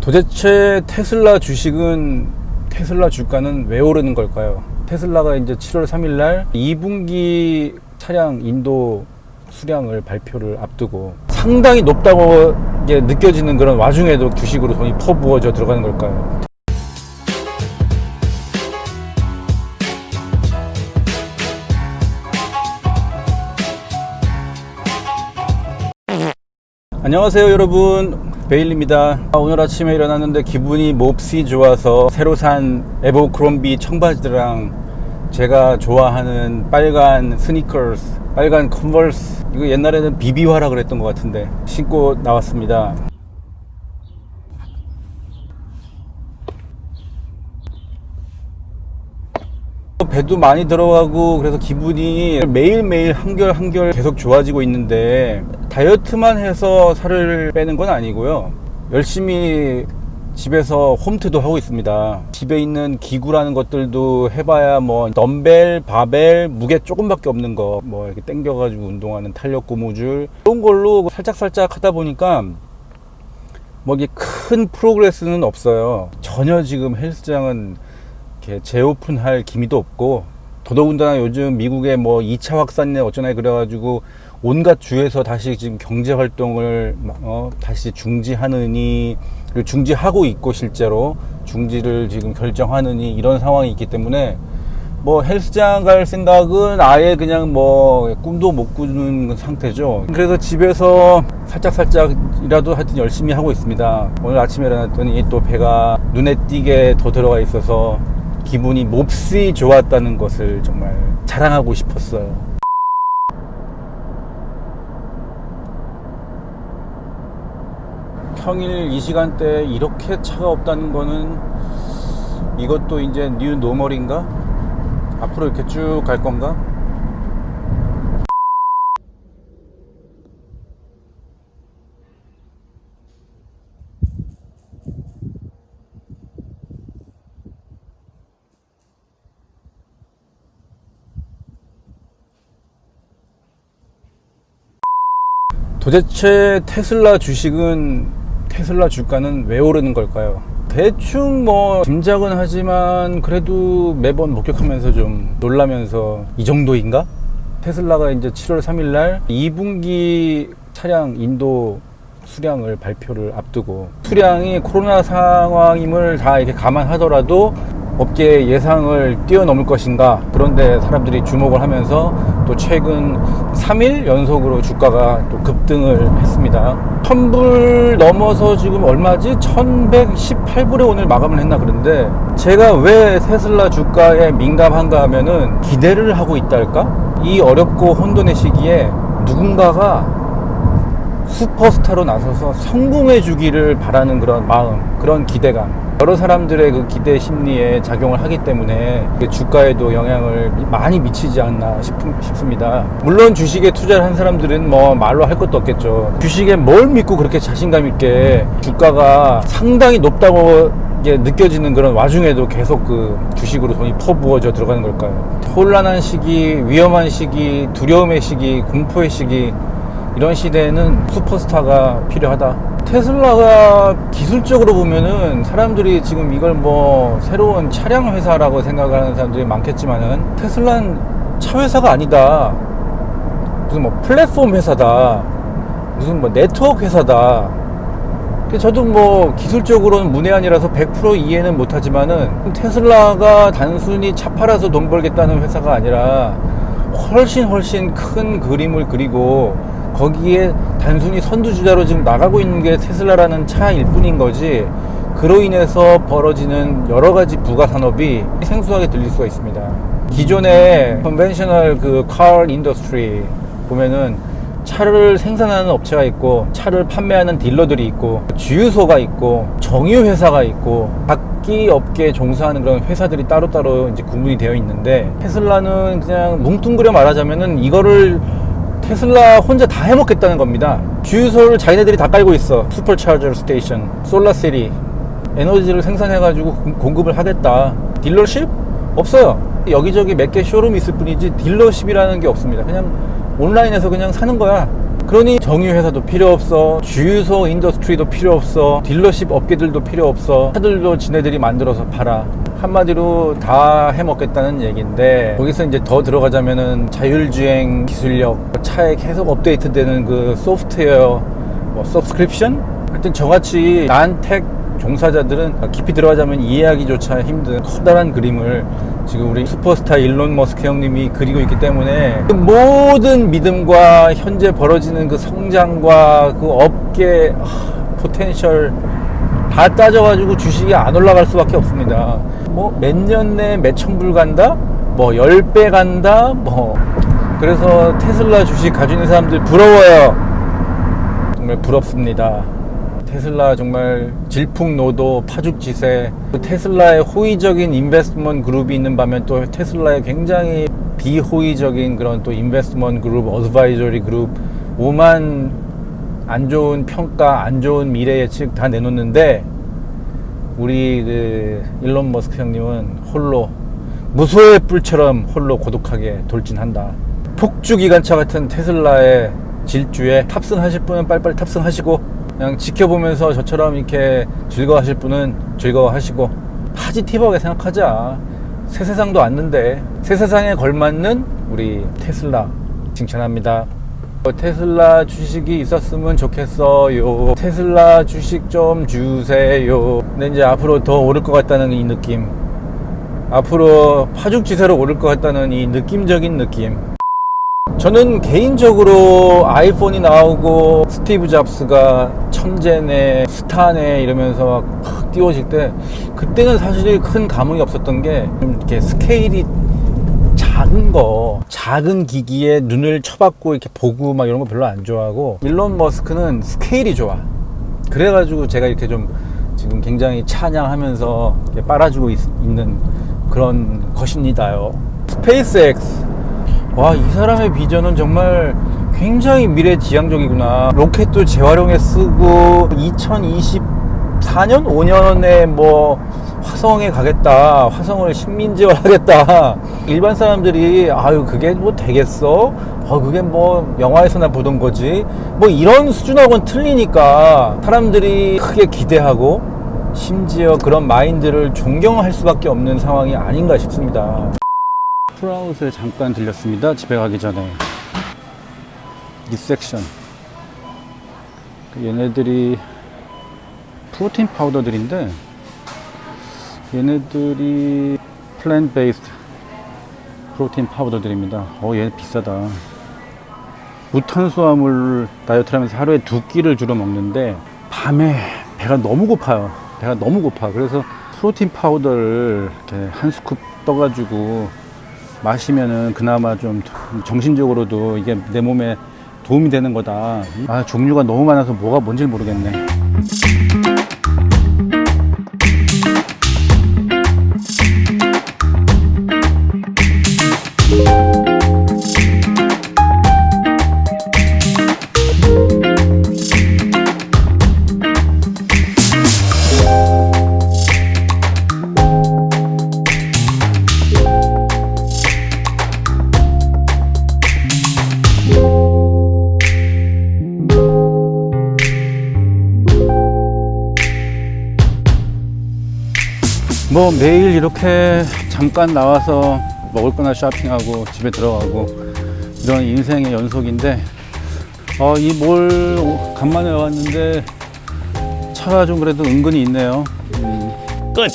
도대체 테슬라 주식은 테슬라 주가는 왜 오르는 걸까요? 테슬라가 이제 7월 3일 날 2분기 차량 인도 수량을 발표를 앞두고 상당히 높다고 느껴지는 그런 와중에도 주식으로 돈이 퍼부어져 들어가는 걸까요? 안녕하세요 여러분 베일입니다. 아, 오늘 아침에 일어났는데 기분이 몹시 좋아서 새로 산 에버크롬비 청바지랑 제가 좋아하는 빨간 스니커스 빨간 컨버스. 이거 옛날에는 비비화라 그랬던 것 같은데 신고 나왔습니다 배도 많이 들어가고 그래서 기분이 매일매일 한결 한결 계속 좋아지고 있는데 다이어트만 해서 살을 빼는 건 아니고요. 열심히 집에서 홈트도 하고 있습니다. 집에 있는 기구라는 것들도 해봐야 뭐 덤벨, 바벨, 무게 조금밖에 없는 거 뭐 이렇게 당겨가지고 운동하는 탄력 고무줄 그런 걸로 살짝살짝 하다 보니까 뭐 이게 큰 프로그레스는 없어요. 전혀 지금 헬스장은 이렇게 재오픈할 기미도 없고 더더군다나 요즘 미국에 뭐 2차 확산이네 어쩌나 그래가지고 온갖 주에서 다시 지금 경제 활동을 어, 다시 중지하느니 그리고 중지하고 있고 실제로 중지를 지금 결정하느니 이런 상황이 있기 때문에 뭐 헬스장 갈 생각은 아예 그냥 뭐 꿈도 못 꾸는 상태죠. 그래서 집에서 살짝 살짝이라도 하여튼 열심히 하고 있습니다. 오늘 아침에 일어났더니 또 배가 눈에 띄게 더 들어가 있어서 기분이 몹시 좋았다는 것을 정말 자랑하고 싶었어요. 평일 이 시간대에 이렇게 차가 없다는 거는 이것도 이제 뉴 노멀인가? 앞으로 이렇게 쭉 갈 건가? 도대체 테슬라 주식은 테슬라 주가는 왜 오르는 걸까요? 대충 뭐 짐작은 하지만 그래도 매번 목격하면서 좀 놀라면서 이 정도인가? 테슬라가 이제 7월 3일 날 2분기 차량 인도 수량을 발표를 앞두고 수량이 코로나 상황임을 다 이렇게 감안하더라도 업계 예상을 뛰어넘을 것인가 그런데 사람들이 주목을 하면서 또 최근 3일 연속으로 주가가 또 급등을 했습니다 1000불 넘어서 지금 얼마지? 1118불에 오늘 마감을 했나 그런데 제가 왜 테슬라 주가에 민감한가 하면은 기대를 하고 있달까? 이 어렵고 혼돈의 시기에 누군가가 슈퍼스타로 나서서 성공해 주기를 바라는 그런 마음, 그런 기대감. 여러 사람들의 그 기대 심리에 작용을 하기 때문에 주가에도 영향을 많이 미치지 않나 싶, 싶습니다. 물론 주식에 투자를 한 사람들은 뭐 말로 할 것도 없겠죠. 주식에 뭘 믿고 그렇게 자신감 있게 주가가 상당히 높다고 느껴지는 그런 와중에도 계속 그 주식으로 돈이 퍼부어져 들어가는 걸까요? 혼란한 시기, 위험한 시기, 두려움의 시기, 공포의 시기 이런 시대에는 슈퍼스타가 필요하다. 테슬라가 기술적으로 보면은 사람들이 지금 이걸 뭐 새로운 차량 회사라고 생각하는 사람들이 많겠지만은 테슬라는 차 회사가 아니다. 무슨 뭐 플랫폼 회사다. 무슨 뭐 네트워크 회사다. 저도 뭐 기술적으로는 문외한이라서 100% 이해는 못하지만은 테슬라가 단순히 차 팔아서 돈 벌겠다는 회사가 아니라 훨씬 훨씬 큰 그림을 그리고 거기에 단순히 선두주자로 지금 나가고 있는 게 테슬라라는 차일 뿐인 거지 그로 인해서 벌어지는 여러 가지 부가 산업이 생소하게 들릴 수가 있습니다. 기존의 컨벤셔널 그카 인더스트리 보면은 차를 생산하는 업체가 있고 차를 판매하는 딜러들이 있고 주유소가 있고 정유 회사가 있고 각기 업계에 종사하는 그런 회사들이 따로따로 이제 구분이 되어 있는데 테슬라는 그냥 뭉뚱그려 말하자면은 이거를 테슬라 혼자 다 해먹겠다는 겁니다. 주유소를 자기네들이 다 깔고 있어. 슈퍼차저 스테이션, 솔라시리, 에너지를 생산해가지고 공급을 하겠다. 딜러십? 없어요. 여기저기 몇 개 쇼룸이 있을 뿐이지 딜러십이라는 게 없습니다. 그냥 온라인에서 그냥 사는 거야. 그러니 정유회사도 필요 없어 주유소 인더스트리도 필요 없어 딜러십 업계들도 필요 없어 차들도 지네들이 만들어서 팔아 한마디로 다 해먹겠다는 얘기인데 거기서 이제 더 들어가자면은 자율주행 기술력 차에 계속 업데이트되는 그 소프트웨어 뭐 서브스크립션 하여튼 저같이 난텍 종사자들은 깊이 들어가자면 이해하기조차 힘든 커다란 그림을 지금 우리 슈퍼스타 일론 머스크 형님이 그리고 있기 때문에 그 모든 믿음과 현재 벌어지는 그 성장과 그 업계 하, 포텐셜 다 따져가지고 주식이 안 올라갈 수밖에 없습니다. 뭐 몇 년 내에 몇천 불 간다? 뭐 10배 간다? 뭐 그래서 테슬라 주식 가지고 있는 사람들 부러워요. 정말 부럽습니다. 테슬라 정말 질풍노도 파죽지세 그 테슬라의 호의적인 인베스트먼트 그룹이 있는 반면 또 테슬라의 굉장히 비호의적인 그런 또 인베스트먼트 그룹 어드바이저리 그룹 오만 안 좋은 평가 안 좋은 미래 예측 다 내놓는데 우리 그 일론 머스크 형님은 홀로 무소의 뿔처럼 홀로 고독하게 돌진한다. 폭주 기관차 같은 테슬라의 질주에 탑승하실 분은 빨리빨리 탑승하시고 그냥 지켜보면서 저처럼 이렇게 즐거워하실 분은 즐거워하시고 파지티브하게 생각하자. 새 세상도 왔는데 새 세상에 걸맞는 우리 테슬라 칭찬합니다 테슬라 주식이 있었으면 좋겠어요. 테슬라 주식 좀 주세요. 근데 이제 앞으로 더 오를 것 같다는 이 느낌. 앞으로 파죽지세로 오를 것 같다는 이 느낌적인 느낌. 저는 개인적으로 아이폰이 나오고 스티브 잡스가 천재네 스타네 이러면서 막 띄워질 때 그때는 사실 큰 감흥이 없었던 게좀 이렇게 스케일이 작은 거 작은 기기에 눈을 쳐박고 이렇게 보고 막 이런 거 별로 안 좋아하고 일론 머스크는 스케일이 좋아. 그래가지고 제가 이렇게 좀 지금 굉장히 찬양하면서 빨아주고 있, 는 그런 것입니다요. 스페이스X 와, 이 사람의 비전은 정말 굉장히 미래지향적이구나. 로켓도 재활용해 쓰고 2024년 5년에 뭐 화성에 가겠다. 화성을 식민지화 하겠다. 일반 사람들이 아유 그게 뭐 되겠어? 어 그게 뭐 영화에서나 보던 거지. 뭐 이런 수준하고는 틀리니까 사람들이 크게 기대하고 심지어 그런 마인드를 존경할 수밖에 없는 상황이 아닌가 싶습니다. 프라우스에 잠깐 들렸습니다. 집에 가기 전에 이 섹션 그 얘네들이 프로틴 파우더들인데 얘네들이 플랜 베이스드 프로틴 파우더들입니다. 어, 얘 비싸다. 무탄수화물 다이어트를 하면서 하루에 두 끼를 주로 먹는데 밤에 배가 너무 고파요. 배가 너무 고파. 그래서 프로틴 파우더를 이렇게 한 스쿱 떠가지고 마시면은 그나마 좀 정신적으로도 이게 내 몸에 도움이 되는 거다. 아, 종류가 너무 많아서 뭐가 뭔지 모르겠네. 뭐 매일 이렇게 잠깐 나와서 먹을 거나 쇼핑하고 집에 들어가고 이런 인생의 연속인데 어, 이몰 간만에 왔는데 차가 좀 그래도 은근히 있네요. 음. 끝.